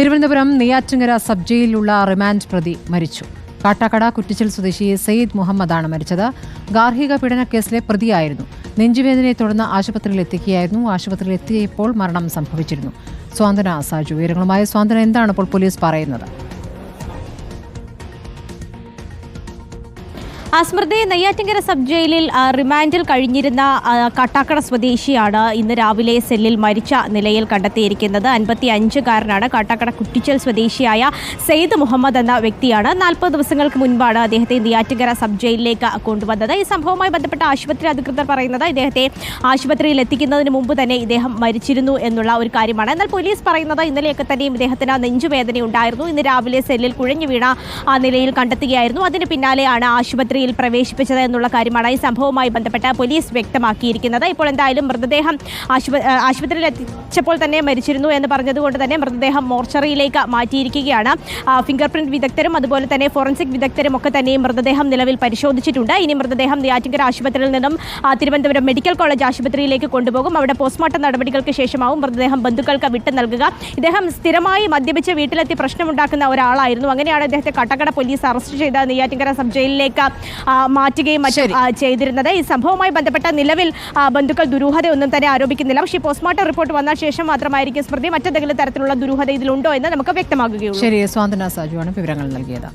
Thiruvananthapuram Neyyattinkara sub ജയിലിലുള്ള remand പ്രതി മരിച്ചു. കാട്ടാക്കട കുറ്റിച്ചിൽ സ്വദേശി സയ്യിദ് മുഹമ്മദാണ് മരിച്ചത്. ഗാർഹിക പീഡന കേസിലെ പ്രതിയായിരുന്നു. നെഞ്ചുവേദനയെ തുടർന്ന് ആശുപത്രിയിൽ എത്തിക്കുകയായിരുന്നു. ആശുപത്രിയിൽ എത്തിയപ്പോൾ മരണം സംഭവിച്ചിരുന്നു. സ്വാന്തന സാജു വിവരങ്ങളുമായി സ്വാന്തന എന്താണ് ഇപ്പോൾ പോലീസ് പറയുന്നത്? സ്മൃതി നെയ്യാറ്റിങ്കര സബ് ജയിലിൽ റിമാൻഡിൽ കഴിഞ്ഞിരുന്ന കട്ടാക്കട സ്വദേശിയാണ് ഇന്ന് രാവിലെ സെല്ലിൽ മരിച്ച നിലയിൽ കണ്ടെത്തിയിരിക്കുന്നത്. അൻപത്തി അഞ്ചുകാരനാണ് കാട്ടാക്കട കുട്ടിച്ചൽ സ്വദേശിയായ സെയ്ദ് മുഹമ്മദ് എന്ന വ്യക്തിയാണ്. നാൽപ്പത് ദിവസങ്ങൾക്ക് മുൻപാണ് അദ്ദേഹത്തെ നെയ്യാറ്റിങ്കര സബ് ജയിലിലേക്ക് കൊണ്ടുവന്നത്. ഈ സംഭവവുമായി ബന്ധപ്പെട്ട ആശുപത്രി അധികൃതർ പറയുന്നത് ഇദ്ദേഹത്തെ ആശുപത്രിയിൽ എത്തിക്കുന്നതിന് മുമ്പ് തന്നെ ഇദ്ദേഹം മരിച്ചിരുന്നു എന്നുള്ള ഒരു കാര്യമാണ്. എന്നാൽ പോലീസ് പറയുന്നത് ഇന്നലെയൊക്കെ തന്നെയും ഇദ്ദേഹത്തിന് നെഞ്ചുവേദന ഉണ്ടായിരുന്നു ഇന്ന് രാവിലെ സെല്ലിൽ കുഴഞ്ഞു വീണ ആ നിലയിൽ കണ്ടെത്തുകയായിരുന്നു. അതിന് പിന്നാലെയാണ് ആശുപത്രിയിൽ പ്രവേശിപ്പിച്ചത് എന്നുള്ള കാര്യമാണ് ഈ സംഭവവുമായി ബന്ധപ്പെട്ട് പോലീസ് വ്യക്തമാക്കിയിരിക്കുന്നത്. ഇപ്പോൾ എന്തായാലും മൃതദേഹം ആശുപ- ആശുപത്രിയിൽ എത്തിച്ചപ്പോൾ തന്നെ മരിച്ചിരുന്നു എന്ന് പറഞ്ഞതുകൊണ്ട് തന്നെ മൃതദേഹം മോർച്ചറിയിലേക്ക് മാറ്റിയിരിക്കുകയാണ്. ഫിംഗർ പ്രിന്റ് വിദഗ്ധരും അതുപോലെ തന്നെ ഫോറൻസിക് വിദഗ്ധരും ഒക്കെ തന്നെ മൃതദേഹം നിലവിൽ പരിശോധിച്ചിട്ടുണ്ട്. ഇനി മൃതദേഹം നെയ്യാറ്റിങ്കര ആശുപത്രിയിൽ നിന്നും തിരുവനന്തപുരം മെഡിക്കൽ കോളേജ് ആശുപത്രിയിലേക്ക് കൊണ്ടുപോകും. അവിടെ പോസ്റ്റ്മോർട്ടം നടപടികൾക്ക് ശേഷമാവും മൃതദേഹം ബന്ധുക്കൾക്ക് വിട്ടു നൽകുക. ഇദ്ദേഹം സ്ഥിരമായി മദ്യപിച്ച് വീട്ടിലെത്തി പ്രശ്നമുണ്ടാക്കുന്ന ഒരാളായിരുന്നു. അങ്ങനെയാണ് ഇദ്ദേഹത്തെ കട്ടക്കട പോലീസ് അറസ്റ്റ് ചെയ്ത് നെയ്യാറ്റിങ്കര സബ് ജയിലിലേക്ക് മാറ്റുകയും മറ്റും. ചെയ്തിരുന്നത്. ഈ സംഭവവുമായി ബന്ധപ്പെട്ട നിലവിൽ ബന്ധുക്കൾ ദുരൂഹതയൊന്നും തന്നെ ആരോപിക്കുന്നില്ല. പക്ഷേ പോസ്റ്റ്മോർട്ടം റിപ്പോർട്ട് വന്ന ശേഷം മാത്രമായിരിക്കും സ്മൃതി. മറ്റെന്തെങ്കിലും തരത്തിലുള്ള ദുരൂഹത ഇതിലുണ്ടോ എന്ന് നമുക്ക് വ്യക്തമാകുകയുള്ളൂ. ശരി സ്വാന്തന സാജുവാണ് വിവരങ്ങൾ നൽകിയത്.